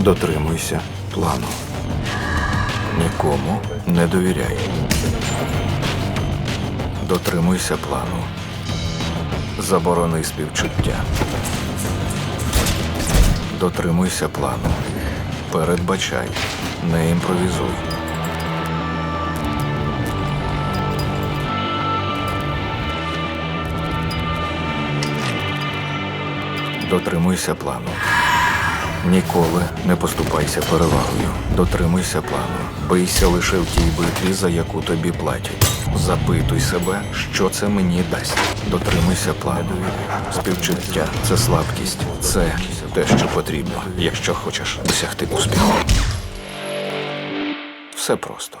Дотримуйся плану. Нікому не довіряй. Дотримуйся плану. Заборони співчуття. Дотримуйся плану. Передбачай. Не імпровізуй. Дотримуйся плану. Ніколи не поступайся перевагою. Дотримуйся плану. Бийся лише в тій битві, за яку тобі платять. Запитуй себе, що це мені дасть. Дотримуйся плану. Співчуття це слабкість. Це те, що потрібно, якщо хочеш досягти успіху. Все просто.